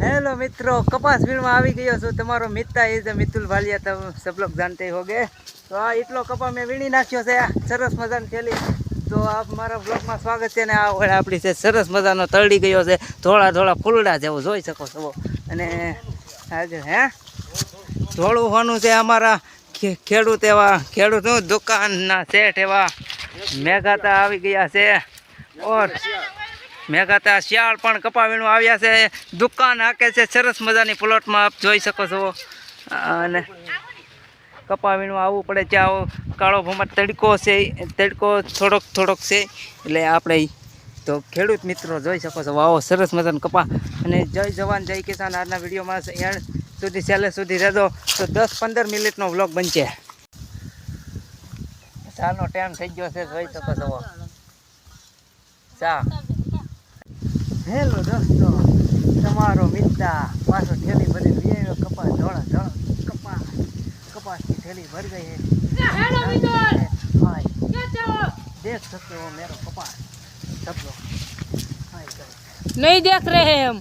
Hello મિત્રો, કપાસ ફિલ્મમાં આવી ગયો છું. તમારો મિત્તા ઇઝ મિતુલ ભાલિયા. તમે સબ લોગ જાણતે હોગે તો આ એટલો કપા મેં વીણી નાખ્યો છે સરસ મજાની થેલી. તો આપ મારા બ્લોગમાં સ્વાગત છે ને આ ઓળે આપણી છે, સરસ મજાનો તળી ગયો છે થોડા થોડા ફૂલડા જેવું જોઈ શકો છો. અને આજે, હે? ધોળું હોનું છે અમારા ખેડૂત એવા, ખેડૂતનું દુકાનના શેઠ એવા મેઘાતા આવી ગયા છે. ઓર મેઘાતા શિયાળ પણ કપાવીનું આવ્યા છે. દુકાન હાકે છે. સરસ મજાની પ્લોટમાં આપ જોઈ શકો છો. અને કપાવીનું આવવું પડે છે આવો. કાળો ભમર તડકો છે. તડકો થોડોક થોડોક છે. એટલે આપણે તો ખેડૂત મિત્રો જોઈ શકો છો. આવો સરસ મજાનું કપા. અને જય જવાન, જય કિસાન. આજના વિડીયોમાં એણ સુધી, છેલ્લે સુધી રહેજો. તો દસ પંદર મિનિટનો વ્લોગ બનશે. ચાનો ટાઈમ થઈ ગયો છે. જોઈ શકો છો. ચા. ભેલો દોસ્તો તમારો મિત્તા પાછો ઠેલી ભરી લઈ કપાસ ધોળા ધોળા કપાસ. કપાસની ઠેલી ભરી ગઈ હાય. દેખ શકો મેરો કપાસ. સબલો નહીં દેખ રહે હમ